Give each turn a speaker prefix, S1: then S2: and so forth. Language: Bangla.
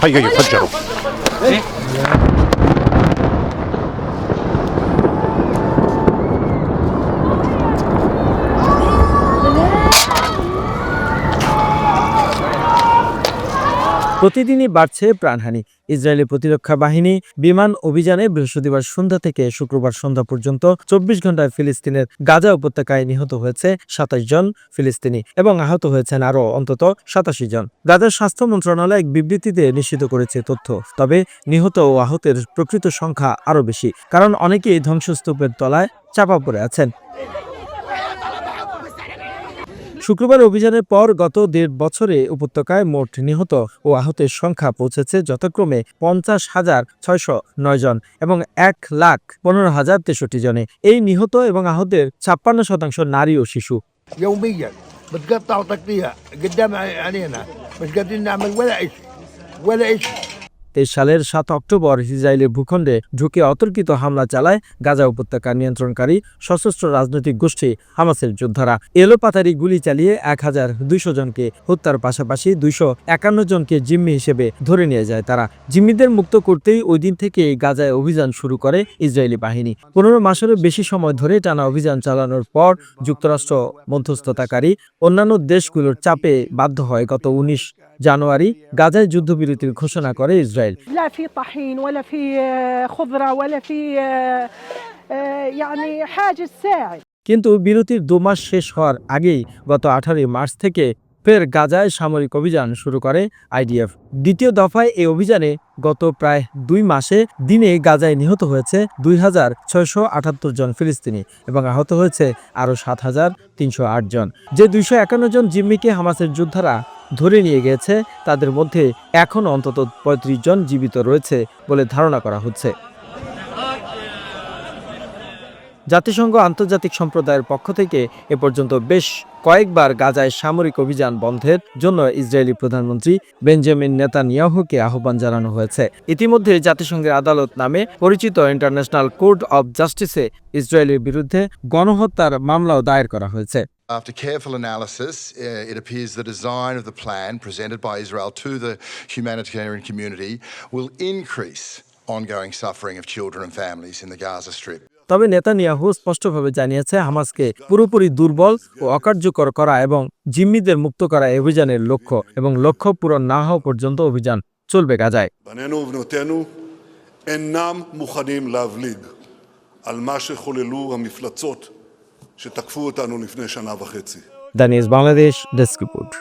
S1: 하이가이 환자로. 네?
S2: প্রতিদিনই বাড়ছে প্রাণহানি। ইসরায়েলি প্রতিরক্ষা বাহিনী বিমান অভিযানে বৃহস্পতিবার সন্ধ্যা থেকে শুক্রবার সন্ধ্যা পর্যন্ত চব্বিশ ঘন্টায় ফিলিস্তিনের গাজা উপত্যকায় নিহত হয়েছে সাতাশ জন ফিলিস্তিনি এবং আহত হয়েছেন আরও অন্তত সাতাশি জন। গাজার স্বাস্থ্য মন্ত্রণালয় এক বিবৃতিতে নিশ্চিত করেছে তথ্য। তবে নিহত ও আহতের প্রকৃত সংখ্যা আরও বেশি, কারণ অনেকেই ধ্বংসস্তূপের তলায় চাপা পড়ে আছেন। শুক্রবার অভিযানের পর গত দেড় বছরে উপত্যকায় মোট নিহত ও আহতের সংখ্যা পৌঁছেছে যথাক্রমে পঞ্চাশ হাজার ছয়শ নয় জন এবং এক লাখ পনেরো হাজার তেষট্টি জনে এই নিহত এবং আহতের ছাপ্পান্ন শতাংশ নারী ও শিশু
S3: يوميا بتقطع وتقطيع قدام عينينا مش قادرين نعمل ولا شيء ولا شيء
S2: তেইশ সালের সাত অক্টোবর ইসরায়েলের ভূখণ্ডে ঢুকে অতর্কিত হামলা চালায় গাজা উপত্যকা নিয়ন্ত্রণকারী সশস্ত্র রাজনৈতিক গোষ্ঠী হামাসের যোদ্ধারা। এলোপাতারি গুলি চালিয়ে এক হাজার দুইশো জনকে হত্যার পাশাপাশি দুইশো একান্ন জনকে জিম্মি হিসেবে ধরে নিয়ে যায় তারা। জিম্মিদের মুক্ত করতেই ওই দিন থেকে গাজায় অভিযান শুরু করে ইসরায়েলি বাহিনী। পনেরো মাসেরও বেশি সময় ধরে টানা অভিযান চালানোর পর যুক্তরাষ্ট্র মধ্যস্থতাকারী অন্যান্য দেশগুলোর চাপে বাধ্য হয় গত উনিশ জানুয়ারি গাজায় যুদ্ধবিরতির ঘোষণা করে ইসরায়েল।
S4: لا في طحين ولا في آه، خضرة ولا في آه، آه، يعني حاجة تساعد
S2: কিন্তু বিরতির দু মাস শেষ হওয়ার আগেই গত আঠারোই মার্চ থেকে ফের গাজায় সামরিক অভিযান শুরু করে আইডিএফ দ্বিতীয় দফায় এই অভিযানে গত প্রায় দুই মাসে দিনে গাজায় নিহত হয়েছে দুই হাজার ছয়শো আটাত্তর জন ফিলিস্তিনি এবং আহত হয়েছে আরও সাত হাজার তিনশো আট জন যে দুইশো একান্ন জন জিম্মিকে হামাসের যোদ্ধারা ধরে নিয়ে গেছে, তাদের মধ্যে এখনও অন্তত পঁয়ত্রিশ জন জীবিত রয়েছে বলে ধারণা করা হচ্ছে। জাতিসংঘ আন্তর্জাতিক সম্প্রদায়ের পক্ষ থেকে এ পর্যন্ত বেশ কয়েকবার গাজায় সামরিক অভিযান বন্ধের জন্য ইসরায়েলি প্রধানমন্ত্রী বেঞ্জামিন নেতানিয়াহুকে আহ্বান জানানো হয়েছে। ইতিমধ্যে জাতিসংঘের আদালত নামে পরিচিত ইন্টারন্যাশনাল কোর্ট অব জাস্টিসে ইসরায়েলের বিরুদ্ধে গণহত্যার মামলাও দায়ের করা হয়েছে।
S5: After careful analysis, uh, it appears the design of the plan presented by Israel to the humanitarian community will increase ongoing suffering of children and families in the Gaza Strip.
S2: তবে নেতানিয়াহু স্পষ্টভাবে জানিয়েছে হামাসকে পুরোপুরি দুর্বল ও অকার্যকর করা এবং জিম্মিদের মুক্ত করা এই অভিযানের লক্ষ্য এবং লক্ষ্য পূরণ না হওয়া পর্যন্ত অভিযান চলবে গাজায়
S6: בנינו ובנותינו אינם מוכנים להבליג על מה שחוללו המפלצות שתקפו אותנו לפני שנה וחצי.
S2: The news Bangladesh desk report